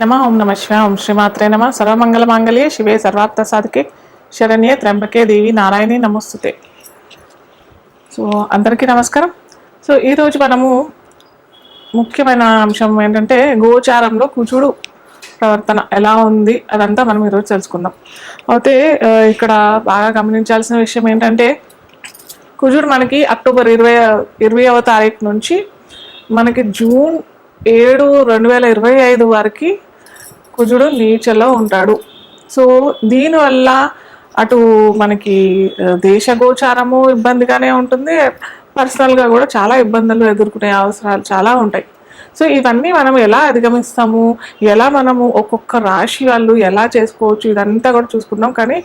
నమ ఓం నమ శివ ఓం శ్రీమాత్రే నమ. సర్వమంగళ మాంగళ్యే శివే సర్వార్థ సాధికే శరణ్యే త్రంబకే దేవి నారాయణి నమస్తుతే. సో అందరికీ నమస్కారం. సో ఈరోజు మనము ముఖ్యమైన అంశం ఏంటంటే గోచారంలో కుజుడు ప్రవర్తన ఎలా ఉంది అదంతా మనం ఈరోజు తెలుసుకుందాం. అయితే ఇక్కడ బాగా గమనించాల్సిన విషయం ఏంటంటే కుజుడు మనకి అక్టోబర్ ఇరవై ఇరవైవ తారీఖు నుంచి మనకి జూన్ ఏడు రెండు వేల ఇరవై ఐదు వరకు కుజుడు నీచలో ఉంటాడు. సో దీనివల్ల అటు మనకి దేశగోచారము ఇబ్బందిగానే ఉంటుంది. పర్సనల్గా కూడా చాలా ఇబ్బందులు ఎదుర్కొనే అవసరాలు చాలా ఉంటాయి. సో ఇవన్నీ మనం ఎలా అధిగమిస్తాము? ఎలా మనము ఒక్కొక్క రాశి వాళ్ళు ఎలా చేసుకోవచ్చు? ఇదంతా కూడా చూసుకుంటాం కానీ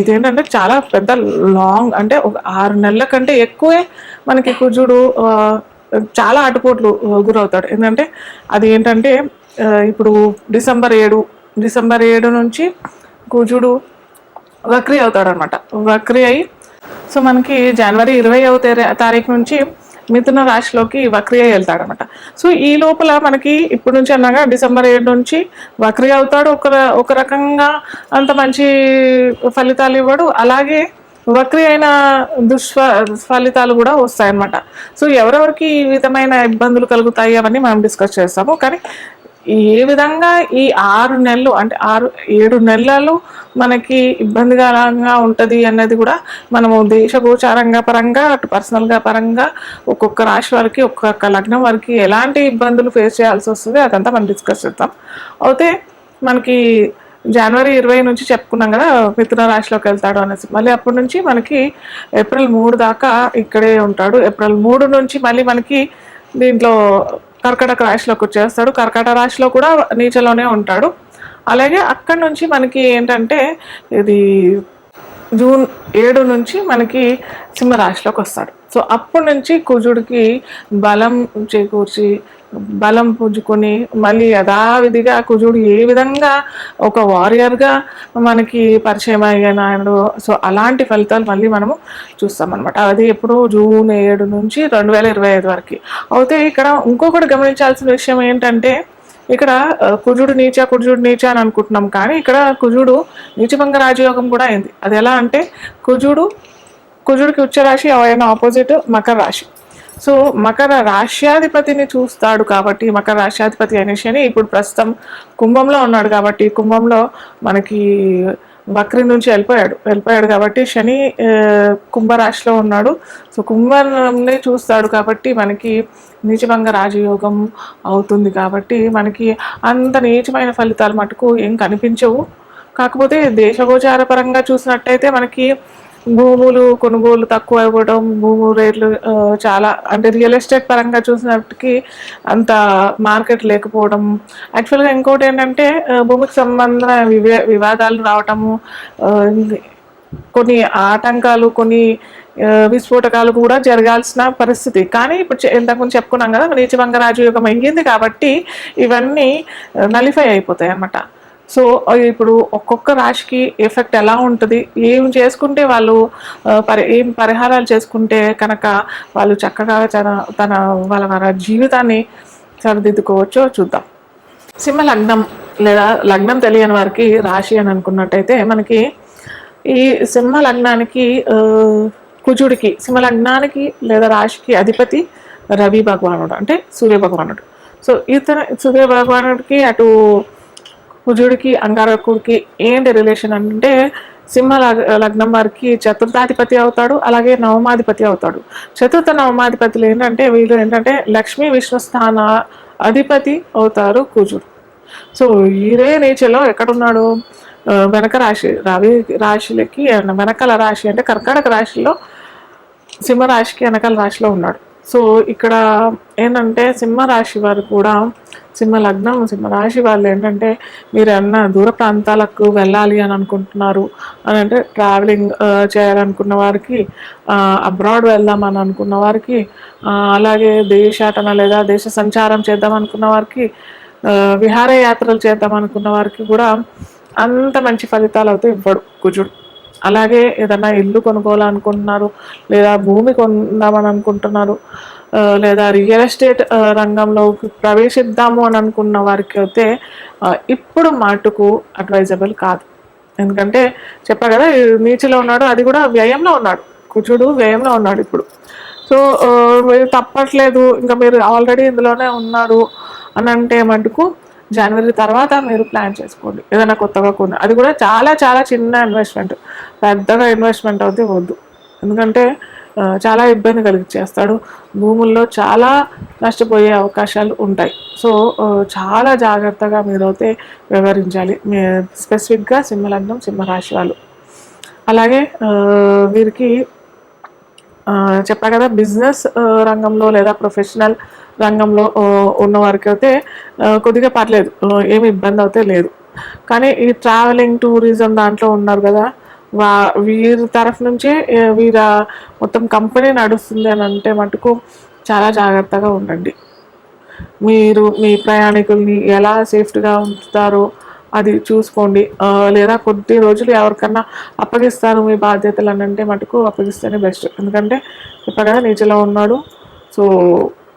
ఇదేంటంటే చాలా పెద్ద లాంగ్ అంటే ఒక ఆరు నెలల కంటే ఎక్కువే మనకి కుజుడు చాలా అటుపోట్లు గురవుతాడు. ఏంటంటే అది ఏంటంటే ఇప్పుడు డిసెంబర్ ఏడు డిసెంబర్ ఏడు నుంచి కుజుడు వక్రీ అవుతాడు అనమాట వక్రీ అయి సో మనకి జనవరి ఇరవై తారీఖు నుంచి మిథున రాశిలోకి వక్రీ అయి వెళ్తాడు అనమాట సో ఈ లోపల మనకి ఇప్పటి నుంచి అనగా డిసెంబర్ ఏడు నుంచి వక్రీ అవుతాడు. ఒక ఒక రకంగా అంత మంచి ఫలితాలు ఇవ్వడు. అలాగే వక్రీ అయిన దుష్ఫ ఫలితాలు కూడా వస్తాయన్నమాట. సో ఎవరెవరికి ఈ విధమైన ఇబ్బందులు కలుగుతాయి అవన్నీ మనం డిస్కస్ చేస్తాము. కానీ ఏ విధంగా ఈ ఆరు నెలలు అంటే ఆరు ఏడు నెలలు మనకి ఇబ్బందికరంగా ఉంటుంది అన్నది కూడా మనము దేశగోచారంగా పరంగా అటు పర్సనల్గా పరంగా ఒక్కొక్క రాశి వారికి ఒక్కొక్క లగ్నం వారికి ఎలాంటి ఇబ్బందులు ఫేస్ చేయాల్సి వస్తుంది అదంతా మనం డిస్కస్ చేద్దాం. అయితే మనకి జనవరి ఇరవై నుంచి చెప్పుకున్నాం కదా మిథున రాశిలోకి వెళ్తాడు అనేసి. మళ్ళీ అప్పటి నుంచి మనకి ఏప్రిల్ మూడు దాకా ఇక్కడే ఉంటాడు. ఏప్రిల్ మూడు నుంచి మళ్ళీ మనకి దీంట్లో కర్కటక రాశిలోకి వచ్చేస్తాడు. కర్కట రాశిలో కూడా నీచలోనే ఉంటాడు. అలాగే అక్కడి నుంచి మనకి ఏంటంటే ఇది జూన్ ఏడు నుంచి మనకి సింహరాశిలోకి వస్తాడు. సో అప్పటి నుంచి కుజుడికి బలం చేకూర్చి బలం పుంజుకొని మళ్ళీ యథావిధిగా కుజుడు ఏ విధంగా ఒక వారియర్గా మనకి పరిచయం అయ్యాడు సో అలాంటి ఫలితాలు మళ్ళీ మనము చూస్తామన్నమాట. అది ఎప్పుడు జూన్ ఏడు నుంచి రెండు వేల ఇరవై ఐదు వరకు. అయితే ఇక్కడ ఇంకొకటి గమనించాల్సిన విషయం ఏంటంటే ఇక్కడ కుజుడు నీచ కుజుడు నీచ అని అనుకుంటున్నాం కానీ ఇక్కడ కుజుడు నీచభంగ రాజయోగం కూడా అయింది. అది ఎలా అంటే కుజుడు కుజుడికి ఉచ్చ రాశి ఆయన ఆపోజిట్ మకర రాశి. సో మకర రాశ్యాధిపతిని చూస్తాడు కాబట్టి మకర రాశ్యాధిపతి అయిన శని ఇప్పుడు ప్రస్తుతం కుంభంలో ఉన్నాడు కాబట్టి కుంభంలో మనకి వక్రి నుంచి వెళ్ళిపోయాడు. వెళ్ళిపోయాడు కాబట్టి శని కుంభరాశిలో ఉన్నాడు. సో కుంభంని చూస్తాడు కాబట్టి మనకి నీచభంగ రాజయోగం అవుతుంది కాబట్టి మనకి అంత నీచమైన ఫలితాలు మటుకు ఏం కనిపించవు. కాకపోతే దేశగోచార పరంగా చూసినట్టయితే మనకి భూములు కొనుగోలు తక్కువ ఇవ్వడం భూము రేట్లు చాలా అంటే రియల్ ఎస్టేట్ పరంగా చూసినప్పటికీ అంత మార్కెట్ లేకపోవడం. యాక్చువల్గా ఇంకోటి ఏంటంటే భూమికి సంబంధ వివే వివాదాలు రావటము కొన్ని ఆటంకాలు కొన్ని విస్ఫోటకాలు కూడా జరగాల్సిన పరిస్థితి. కానీ ఇప్పుడు ఇంతకుముందు చెప్పుకున్నాం కదా నీచభంగ రాజయోగం అయ్యింది కాబట్టి ఇవన్నీ నలిఫై అయిపోతాయి అన్నమాట సో ఇప్పుడు ఒక్కొక్క రాశికి ఎఫెక్ట్ ఎలా ఉంటుంది? ఏం చేసుకుంటే వాళ్ళు పరి ఏం పరిహారాలు చేసుకుంటే కనుక వాళ్ళు చక్కగా తన తన వాళ్ళ వాళ్ళ జీవితాన్ని సరిదిద్దుకోవచ్చో చూద్దాం. సింహ లగ్నం లేదా లగ్నం తెలియని వారికి రాశి అని అనుకున్నట్టయితే మనకి ఈ సింహ లగ్నానికి కుజుడికి సింహ లగ్నానికి లేదా రాశికి అధిపతి రవి భగవానుడు అంటే సూర్య భగవానుడు. సో ఇతను సూర్య భగవానుడికి అటు కుజుడికి అంగారకుడికి ఏంటి రిలేషన్ అంటే సింహ లగ్నం వారికి చతుర్థాధిపతి అవుతాడు అలాగే నవమాధిపతి అవుతాడు. చతుర్థ నవమాధిపతులు ఏంటంటే వీళ్ళు ఏంటంటే లక్ష్మీ విష్ణు స్థాన అధిపతి అవుతారు కుజుడు. సో ఈరే నేచర్లో ఎక్కడున్నాడు? వెనక రాశి రవి రాశిలకి వెనకల రాశి అంటే కర్కాటక రాశిలో సింహరాశికి వెనకాల రాశిలో ఉన్నాడు. సో ఇక్కడ ఏంటంటే సింహరాశి వారు కూడా సింహ లగ్నం సింహరాశి వాళ్ళు ఏంటంటే మీరు అన్న దూర ప్రాంతాలకు వెళ్ళాలి అని అనుకుంటున్నారు అని అంటే ట్రావెలింగ్ చేయాలనుకున్న వారికి అబ్రాడ్ వెళ్దాం అని అనుకున్న వారికి అలాగే దేశాటన లేదా దేశ సంచారం చేద్దాం అనుకున్న వారికి విహారయాత్రలు చేద్దాం అనుకున్న వారికి కూడా అంత మంచి ఫలితాలు అయితే ఇవ్వడు కుజుడు. అలాగే ఏదైనా ఇల్లు కొనుక్కోవాలనుకుంటున్నారు లేదా భూమి కొందామని అనుకుంటున్నారు లేదా రియల్ ఎస్టేట్ రంగంలో ప్రవేశిద్దాము అని అనుకున్న వారికి అయితే ఇప్పుడు మటుకు అడ్వైజబుల్ కాదు. ఎందుకంటే చెప్పా కదా నీచిలో ఉన్నాడు అది కూడా వ్యయంలో ఉన్నాడు. కుజుడు వ్యయంలో ఉన్నాడు ఇప్పుడు. సో మీరు తప్పట్లేదు ఇంకా మీరు ఆల్రెడీ ఇందులోనే ఉన్నారు అని అంటే మటుకు జనవరి తర్వాత మీరు ప్లాన్ చేసుకోండి. ఏదైనా కొత్తగా కొన్ని అది కూడా చాలా చాలా చిన్న ఇన్వెస్ట్మెంట్ పెద్దగా ఇన్వెస్ట్మెంట్ అయితే వద్దు. ఎందుకంటే చాలా ఇబ్బంది కలిగించేస్తాడు భూముల్లో చాలా నష్టపోయే అవకాశాలు ఉంటాయి. సో చాలా జాగ్రత్తగా మీరైతే వ్యవహరించాలి. మీ స్పెసిఫిక్గా సింహలగ్నం సింహరాశి వాళ్ళు. అలాగే వీరికి చెప్పా కదా బిజినెస్ రంగంలో లేదా ప్రొఫెషనల్ రంగంలో ఉన్న వారికి అయితే కొద్దిగా పర్లేదు. ఏమి ఇబ్బంది అయితే లేదు. కానీ ఈ ట్రావెలింగ్ టూరిజం దాంట్లో ఉన్నారు కదా వా వీరి తరఫు నుంచే వీర మొత్తం కంపెనీ నడుస్తుంది అని అంటే మటుకు చాలా జాగ్రత్తగా ఉండండి. మీరు మీ ప్రయాణికుల్ని ఎలా సేఫ్టీగా ఉంచుతారో అది చూసుకోండి. లేదా కొద్ది రోజులు ఎవరికన్నా అప్పగిస్తారు మీ బాధ్యతలు అని అంటే మటుకు అప్పగిస్తేనే బెస్ట్. ఎందుకంటే ఇప్పుడు నీచలో ఉన్నాడు. సో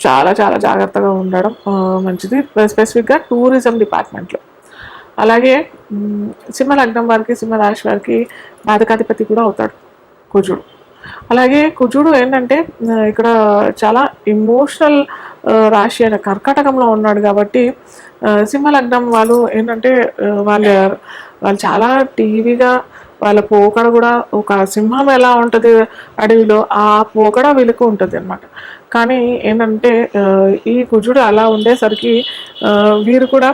చాలా చాలా జాగ్రత్తగా ఉండడం మంచిది. స్పెసిఫిక్గా టూరిజం డిపార్ట్మెంట్లో అలాగే సింహ లగ్నం వారికి సింహ రాశి వారికి బాధకాధిపతి కూడా అవుతాడు కుజుడు. అలాగే కుజుడు ఏంటంటే ఇక్కడ చాలా ఇమోషనల్ రాశి అయిన కర్కాటకంలో ఉన్నాడు కాబట్టి సింహలగ్నం వాళ్ళు ఏంటంటే వాళ్ళ వాళ్ళు చాలా టీవీగా వాళ్ళ పోకడ కూడా ఒక సింహం ఎలా ఉంటుంది అడవిలో ఆ పోకడ వీళ్ళకు ఉంటుంది అనమాట కానీ ఏంటంటే ఈ కుజుడు అలా ఉండేసరికి వీరు కూడా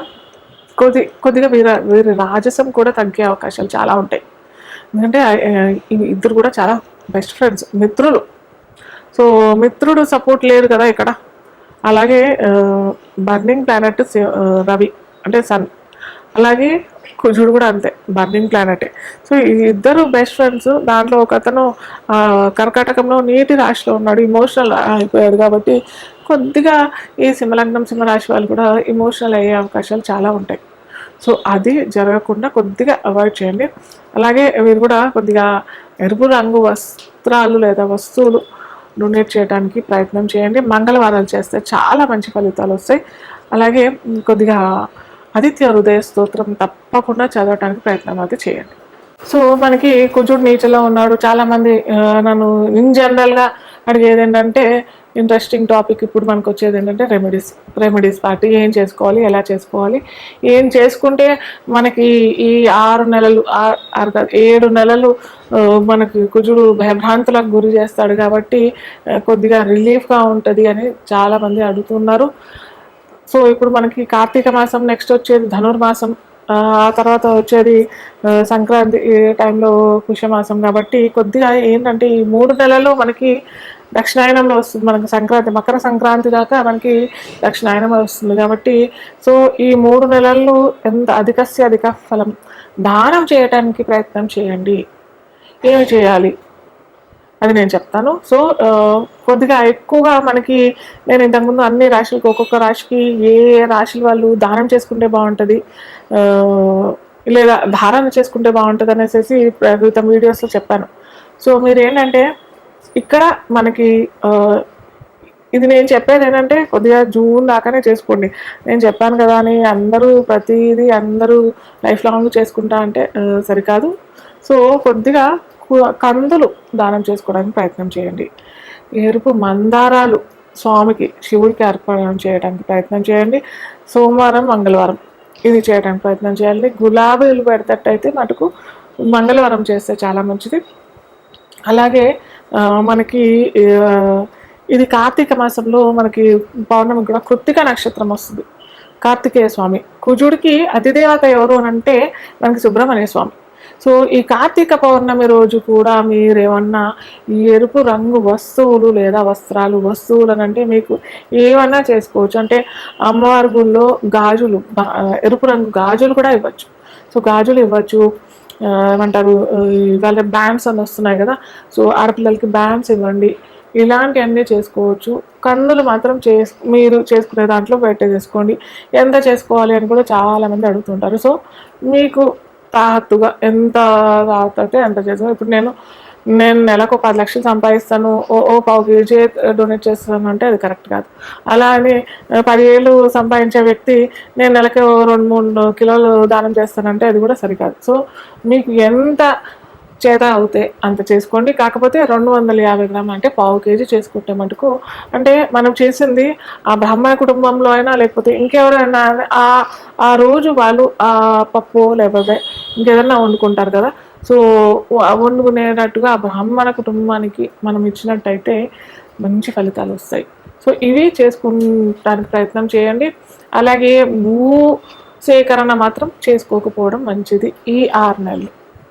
కొద్ది కొద్దిగా వీర వీరి రాజసం కూడా తగ్గే అవకాశాలు చాలా ఉంటాయి. ఎందుకంటే ఇద్దరు కూడా చాలా బెస్ట్ ఫ్రెండ్స్ మిత్రులు. సో మిత్రుడు సపోర్ట్ లేదు కదా ఇక్కడ. అలాగే బర్నింగ్ ప్లానెట్ రవి అంటే సన్ అలాగే కుజుడు కూడా అంతే బర్నింగ్ ప్లానెటే సో ఇద్దరు బెస్ట్ ఫ్రెండ్స్ దాంట్లో ఒక అతను ఆ, కర్కాటకంలో నీటి రాశిలో ఉన్నాడు ఇమోషనల్ అయిపోయాడు కాబట్టి కొద్దిగా ఈ సింహలగ్నం సింహరాశి వాళ్ళు కూడా ఇమోషనల్ అయ్యే అవకాశాలు చాలా ఉంటాయి. సో అది జరగకుండా కొద్దిగా అవాయిడ్ చేయండి. అలాగే మీరు కూడా కొద్దిగా ఎరుపు రంగు వస్త్రాలు లేదా వస్తువులు డొనేట్ చేయడానికి ప్రయత్నం చేయండి. మంగళవారాలు చేస్తే చాలా మంచి ఫలితాలు వస్తాయి. అలాగే కొద్దిగా ఆదిత్య హృదయ స్తోత్రం తప్పకుండా చదవడానికి ప్రయత్నం అయితే చేయండి. సో మనకి కుజుడు నీచలో ఉన్నాడు. చాలామంది నన్ను ఇన్ జనరల్గా అడిగేది ఏంటంటే ఇంట్రెస్టింగ్ టాపిక్ ఇప్పుడు మనకు వచ్చేది ఏంటంటే రెమెడీస్ రెమెడీస్ పార్టీ ఏం చేసుకోవాలి ఎలా చేసుకోవాలి? ఏం చేసుకుంటే మనకి ఈ ఆరు నెలలు ఆరు ఏడు నెలలు మనకి కుజుడు భయభ్రాంతులకు గురి చేస్తాడు కాబట్టి కొద్దిగా రిలీఫ్గా ఉంటుంది అని చాలామంది అడుగుతున్నారు. సో ఇప్పుడు మనకి కార్తీక మాసం నెక్స్ట్ వచ్చేది ధనుర్మాసం. ఆ తర్వాత వచ్చేది సంక్రాంతి టైంలో పుష్యమాసం కాబట్టి కొద్దిగా ఏంటంటే ఈ మూడు నెలలు మనకి దక్షిణాయనంలో వస్తుంది. మనకి సంక్రాంతి మకర సంక్రాంతి దాకా మనకి దక్షిణాయనం వస్తుంది కాబట్టి సో ఈ మూడు నెలల్లో ఎంత అధికస్య అధిక ఫలం? దానం చేయటానికి ప్రయత్నం చేయండి. ఏమి చేయాలి? అది నేను చెప్తాను. సో కొద్దిగా ఎక్కువగా మనకి నేను ఇంతకుముందు అన్ని రాశులకు ఒక్కొక్క రాశికి ఏ ఏ రాశుల వాళ్ళు దానం చేసుకుంటే బాగుంటుంది లేదా ధారణ చేసుకుంటే బాగుంటుంది అనేసి క్రితం వీడియోస్లో చెప్పాను. సో మీరు ఏంటంటే ఇక్కడ మనకి ఇది నేను చెప్పేది ఏంటంటే కొద్దిగా జూన్ దాకానే చేసుకోండి. నేను చెప్పాను కదా అని అందరూ ప్రతిదీ అందరూ లైఫ్ లాంగ్ చేసుకుంటా అంటే సరికాదు. సో కొద్దిగా కందులు దానం చేసుకోవడానికి ప్రయత్నం చేయండి. ఎరుపు మందారాలు స్వామికి శివుడికి అర్పణం చేయడానికి ప్రయత్నం చేయండి. సోమవారం మంగళవారం ఇది చేయడానికి ప్రయత్నం చేయాలి గులాబీలు పెడతట్టయితే మటుకు మంగళవారం చేస్తే చాలా మంచిది. అలాగే మనకి ఇది కార్తీక మాసంలో మనకి పౌర్ణమి కూడా కృత్తిక నక్షత్రం వస్తుంది. కార్తికేయ స్వామి. కుజుడికి అతిదేవత ఎవరు అని అంటే మనకి సుబ్రహ్మణ్య స్వామి. సో ఈ కార్తీక పౌర్ణమి రోజు కూడా మీరేమన్నా ఈ ఎరుపు రంగు వస్తువులు లేదా వస్త్రాలు వస్తువులు అని అంటే మీకు ఏమన్నా చేసుకోవచ్చు. అంటే అమ్మవారి గుళ్ళో గాజులు ఎరుపు రంగు గాజులు కూడా ఇవ్వచ్చు. సో గాజులు ఇవ్వచ్చు. ఏమంటారు ఇవాళ బ్యాండ్స్ అని వస్తున్నాయి కదా సో ఆడపిల్లలకి బ్యాండ్స్ ఇవ్వండి. ఇలాంటివన్నీ చేసుకోవచ్చు. కన్నులు మాత్రం చేస్ మీరు చేసుకునే దాంట్లో పెట్టే చేసుకోండి. ఎంత చేసుకోవాలి అని కూడా చాలామంది అడుగుతుంటారు. సో మీకు తాహత్తుగా ఎంత తాహత్ ఎంత చేసుకో ఇప్పుడు నేను నేను నెలకు పది లక్షలు సంపాదిస్తాను ఓ ఓ పావు కేజీ డొనేట్ చేస్తాను అంటే అది కరెక్ట్ కాదు. అలా అని పదివేలు సంపాదించే వ్యక్తి నేను నెలకి ఓ రెండు మూడు కిలోలు దానం చేస్తానంటే అది కూడా సరికాదు. సో మీకు ఎంత చేత అవుతే అంత చేసుకోండి. కాకపోతే రెండు వందల యాభై గ్రాములు అంటే పావు కేజీ చేసుకుంటే మటుకు అంటే మనం చేసింది ఆ బ్రాహ్మణ కుటుంబంలో అయినా లేకపోతే ఇంకెవరైనా ఆ ఆ రోజు వాళ్ళు ఆ పప్పు లేకపోతే ఇంకేదైనా వండుకుంటారు కదా సో వండుకునేటట్టుగా ఆ బ్రాహ్మణ కుటుంబానికి మనం ఇచ్చినట్టయితే మంచి ఫలితాలు వస్తాయి. సో ఇవి చేసుకుంటానికి ప్రయత్నం చేయండి. అలాగే భూ సేకరణ మాత్రం చేసుకోకపోవడం మంచిది ఈ ఆరు నెలలు.